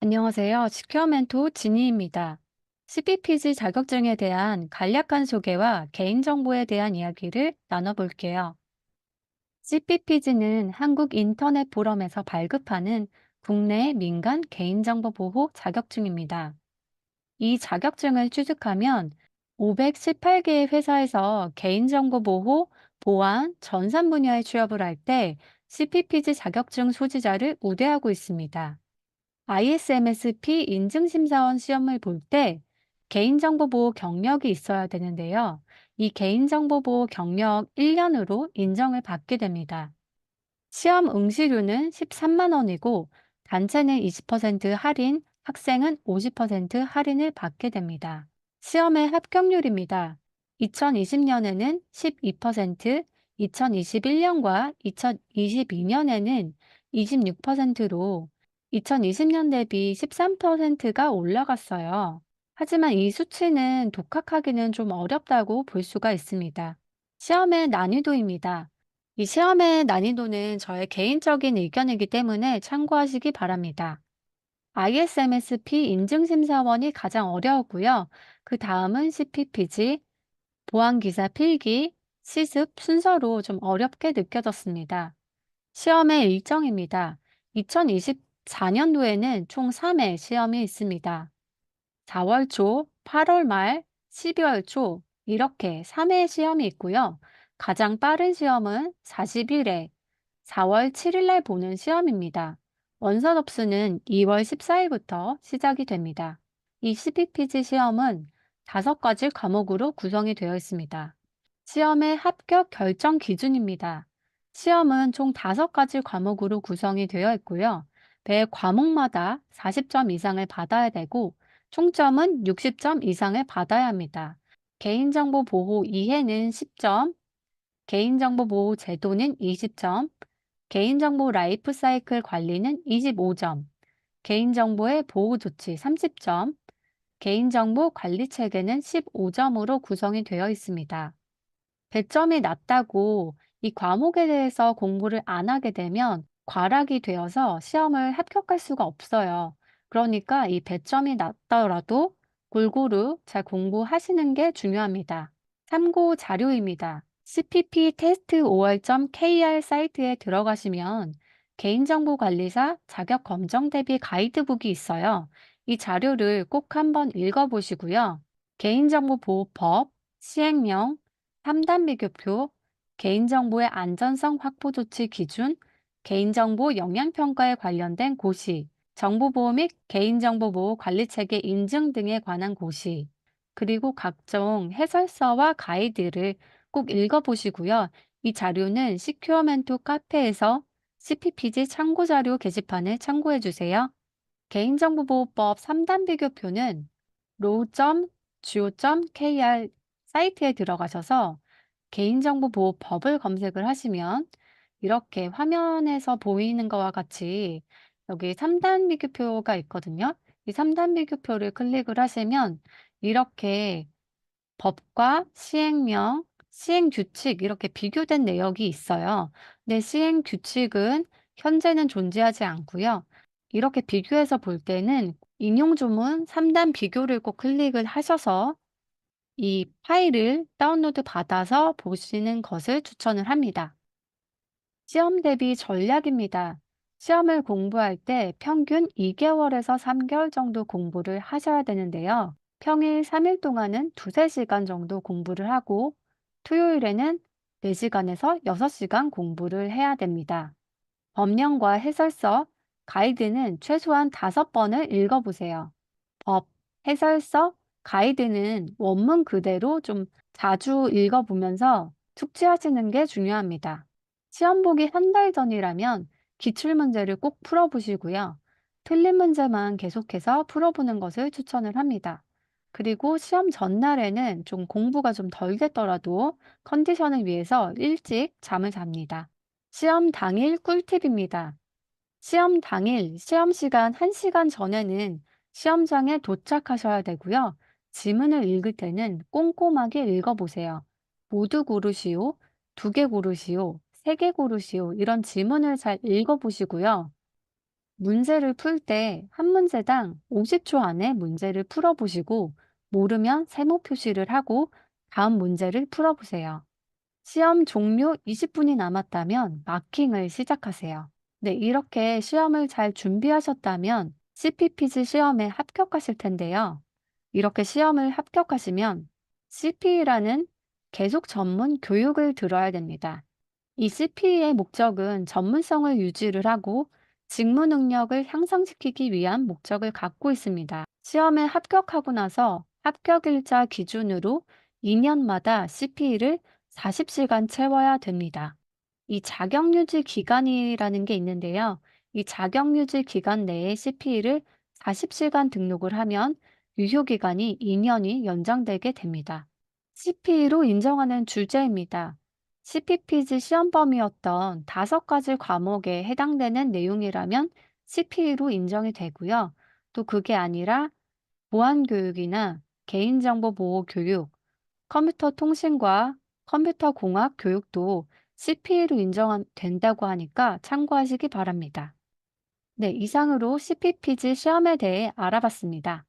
안녕하세요. 시큐어 멘토 진희입니다. CPPG 자격증에 대한 간략한 소개와 개인정보에 대한 이야기를 나눠볼게요. CPPG는 한국 인터넷 포럼에서 발급하는 국내 민간 개인정보 보호 자격증입니다. 이 자격증을 취득하면 518개의 회사에서 개인정보 보호, 보안, 전산 분야에 취업을 할 때 CPPG 자격증 소지자를 우대하고 있습니다. ISMS-P 인증심사원 시험을 볼 때 개인정보보호 경력이 있어야 되는데요. 이 개인정보보호 경력 1년으로 인정을 받게 됩니다. 시험 응시료는 13만 원이고 단체는 20% 할인, 학생은 50% 할인을 받게 됩니다. 시험의 합격률입니다. 2020년에는 12%, 2021년과 2022년에는 26%로 2020년 대비 13%가 올라갔어요. 하지만 이 수치는 독학하기는 좀 어렵다고 볼 수가 있습니다. 시험의 난이도입니다. 이 시험의 난이도는 저의 개인적인 의견이기 때문에 참고하시기 바랍니다. ISMS-P 인증심사원이 가장 어려웠고요. 그 다음은 CPPG, 보안기사 필기, 시습 순서로 좀 어렵게 느껴졌습니다. 시험의 일정입니다. 2024년도에는 총 3회 시험이 있습니다. 4월 초, 8월 말, 12월 초 이렇게 3회 시험이 있고요. 가장 빠른 시험은 40일에 4월 7일 날 보는 시험입니다. 원서 접수는 2월 14일부터 시작이 됩니다. 이 CPPG 시험은 다섯 가지 과목으로 구성이 되어 있습니다. 시험의 합격 결정 기준입니다. 시험은 총 다섯 가지 과목으로 구성이 되어 있고요. 매 과목마다 40점 이상을 받아야 되고 총점은 60점 이상을 받아야 합니다. 개인정보 보호 이해는 10점, 개인정보 보호 제도는 20점, 개인정보 라이프 사이클 관리는 25점, 개인정보의 보호 조치 30점, 개인정보 관리 체계는 15점으로 구성이 되어 있습니다. 배점이 낮다고 이 과목에 대해서 공부를 안 하게 되면 과락이 되어서 시험을 합격할 수가 없어요. 그러니까 이 배점이 낮더라도 골고루 잘 공부하시는 게 중요합니다. 참고 자료입니다. CPP 테스트 5월.kr 사이트에 들어가시면 개인정보관리사 자격 검정 대비 가이드북이 있어요. 이 자료를 꼭 한번 읽어보시고요. 개인정보보호법, 시행령, 3단 비교표, 개인정보의 안전성 확보 조치 기준, 개인정보 영향평가에 관련된 고시, 정보보호 및 개인정보보호 관리체계 인증 등에 관한 고시, 그리고 각종 해설서와 가이드를 꼭 읽어보시고요. 이 자료는 시큐어 멘토 카페에서 CPPG 참고자료 게시판을 참고해주세요. 개인정보보호법 3단 비교표는 row.go.kr 사이트에 들어가셔서 개인정보보호법을 검색을 하시면 이렇게 화면에서 보이는 것과 같이 여기 3단 비교표가 있거든요. 이 3단 비교표를 클릭을 하시면 이렇게 법과 시행령, 시행규칙 이렇게 비교된 내역이 있어요. 근데 시행규칙은 현재는 존재하지 않고요. 이렇게 비교해서 볼 때는 인용조문 3단 비교를 꼭 클릭을 하셔서 이 파일을 다운로드 받아서 보시는 것을 추천을 합니다. 시험 대비 전략입니다. 시험을 공부할 때 평균 2개월에서 3개월 정도 공부를 하셔야 되는데요. 평일 3일 동안은 두세 시간 정도 공부를 하고 토요일에는 4시간에서 6시간 공부를 해야 됩니다. 법령과 해설서, 가이드는 최소한 5번을 읽어보세요. 법, 해설서, 가이드는 원문 그대로 좀 자주 읽어보면서 숙지하시는 게 중요합니다. 시험 보기 한 달 전이라면 기출 문제를 꼭 풀어보시고요. 틀린 문제만 계속해서 풀어보는 것을 추천을 합니다. 그리고 시험 전날에는 좀 공부가 좀 덜 됐더라도 컨디션을 위해서 일찍 잠을 잡니다. 시험 당일 꿀팁입니다. 시험 당일, 시험 시간 1시간 전에는 시험장에 도착하셔야 되고요. 지문을 읽을 때는 꼼꼼하게 읽어보세요. 모두 고르시오, 두 개 고르시오, 세개 고르시오. 이런 지문을 잘 읽어보시고요. 문제를 풀 때 한 문제당 50초 안에 문제를 풀어보시고 모르면 세모 표시를 하고 다음 문제를 풀어보세요. 시험 종료 20분이 남았다면 마킹을 시작하세요. 네, 이렇게 시험을 잘 준비하셨다면 CPPG 시험에 합격하실 텐데요. 이렇게 시험을 합격하시면 CPE라는 계속 전문 교육을 들어야 됩니다. 이 CPE의 목적은 전문성을 유지를 하고 직무 능력을 향상시키기 위한 목적을 갖고 있습니다. 시험에 합격하고 나서 합격일자 기준으로 2년마다 CPE를 40시간 채워야 됩니다. 이 자격유지 기간이라는 게 있는데요. 이 자격유지 기간 내에 CPE를 40시간 등록을 하면 유효 기간이 2년이 연장되게 됩니다. CPE로 인정하는 주제입니다. CPPG 시험 범위였던 다섯 가지 과목에 해당되는 내용이라면 CPE로 인정이 되고요. 또 그게 아니라 보안 교육이나 개인정보 보호 교육, 컴퓨터 통신과 컴퓨터 공학 교육도 CPE로 인정된다고 하니까 참고하시기 바랍니다. 네, 이상으로 CPPG 시험에 대해 알아봤습니다.